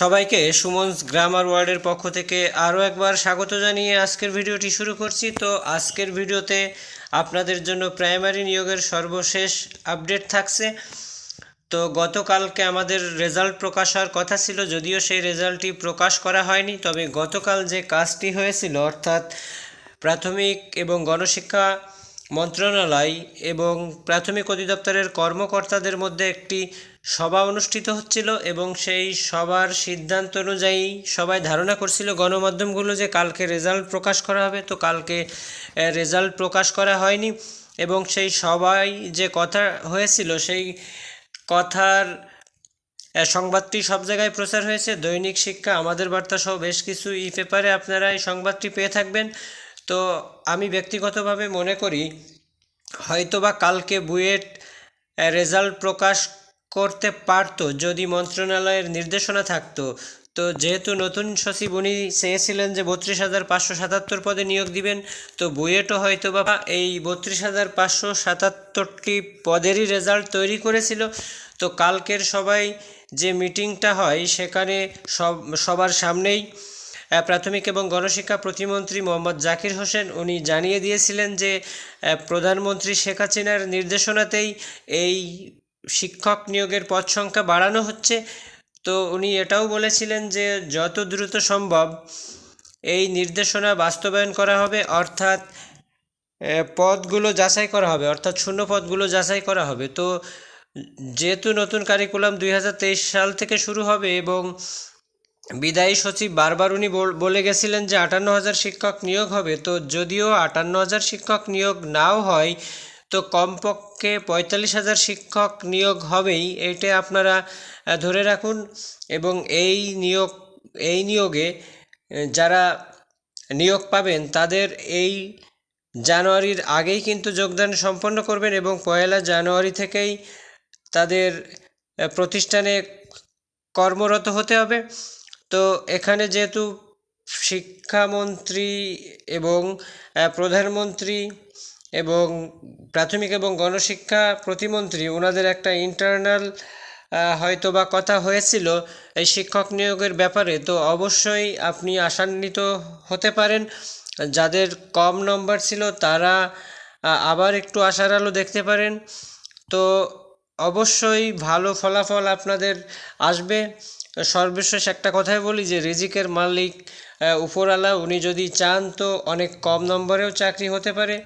সবাইকে সুমনস গ্রামার ওয়ার্ল্ডের পক্ষ থেকে আরও একবার স্বাগত জানিয়ে আজকের ভিডিওটি শুরু করছি। তো আজকের ভিডিওতে আপনাদের জন্য প্রাইমারি নিয়োগের সর্বশেষ আপডেট থাকছে। তো গতকালকে আমাদের রেজাল্ট প্রকাশ হওয়ার কথা ছিল, যদিও সেই রেজাল্টটি প্রকাশ করা হয়নি। তবে গতকাল যে কাজটি হয়েছিল, অর্থাৎ প্রাথমিক এবং গণশিক্ষা মন্ত্রণালয় এবং প্রাথমিক অধিদপ্তরের কর্মকর্তাদের মধ্যে একটি সভা অনুষ্ঠিত হচ্ছিল এবং সেই সবার সিদ্ধান্ত অনুযায়ী সবাই ধারণা করছিল গণমাধ্যমগুলো যে কালকে রেজাল্ট প্রকাশ করা হবে। তো কালকে রেজাল্ট প্রকাশ করা হয়নি এবং সেই সবাই যে কথা হয়েছিল সেই কথার সংবাদটি সব জায়গায় প্রচার হয়েছে। দৈনিক শিক্ষা, আমাদের বার্তা সহ বেশ কিছু ই পেপারে আপনারা এই সংবাদটি পেয়ে থাকবেন। তো আমি ব্যক্তিগতভাবে মনে করি হয়তোবা কালকে বুয়েট রেজাল্ট প্রকাশ করতে পারতো যদি মন্ত্রণালয়ের নির্দেশনা থাকতো। তো যেহেতু নতুন সচিব উনি চেয়েছিলেন যে বত্রিশ হাজার পাঁচশো সাতাত্তর পদে নিয়োগ দিবেন, তো বুয়েটও হয়তো বা এই বত্রিশ হাজার পাঁচশো সাতাত্তরটি পদেরই রেজাল্ট তৈরি করেছিল। তো কালকের সবাই যে মিটিংটা হয় সেখানে সব, সবার সামনেই প্রাথমিক এবং গণশিক্ষা প্রতিমন্ত্রী মোহাম্মদ জাকির হোসেন, উনি জানিয়ে দিয়েছিলেন যে প্রধানমন্ত্রী শেখ হাসিনার নির্দেশনাতেই এই শিক্ষক নিয়োগের পদ সংখ্যা বাড়ানো হচ্ছে। তো উনি এটাও বলেছিলেন যে, যত দ্রুত সম্ভব এই নির্দেশনা বাস্তবায়ন করা হবে, অর্থাৎ পদগুলো যাচাই করা হবে, অর্থাৎ শূন্য পদগুলো যাচাই করা হবে। তো যেহেতু নতুন কারিকুলাম দু হাজার তেইশ সাল থেকে শুরু হবে এবং বিদায়ী সচিব বারবার উনি বলে গেছিলেন যে আটান্ন হাজার শিক্ষক নিয়োগ হবে। তো যদিও আটান্ন হাজার শিক্ষক নিয়োগ নাও হয়, তো কমপক্ষে পঁয়তাল্লিশ হাজার শিক্ষক নিয়োগ হবেই, এটা আপনারা ধরে রাখুন। এবং এই নিয়োগ, এই নিয়োগে যারা নিয়োগ পাবেন, তাদের এই জানুয়ারির আগেই কিন্তু যোগদান সম্পন্ন করবেন এবং পয়লা জানুয়ারি থেকেই তাদের প্রতিষ্ঠানে কর্মরত হতে হবে। তো এখানে যেহেতু শিক্ষামন্ত্রী এবং প্রধানমন্ত্রী এবং প্রাথমিক এবং গণশিক্ষা প্রতিমন্ত্রী ওনাদের একটা ইন্টারনাল হয়তো বা কথা হয়েছিল এই শিক্ষক নিয়োগের ব্যাপারে। তো অবশ্যই আপনি আশান্বিত হতে পারেন। যাদের কম নম্বর ছিল তারা আবার একটু আশার আলো দেখতে পারেন। তো অবশ্যই ভালো ফলাফল আপনাদের আসবে। সর্বশেষ একটা কথাই বলি যে, রিজিকের মালিক উপরওয়ালা, উনি যদি চান তো অনেক কম নম্বরেও চাকরি হতে পারে।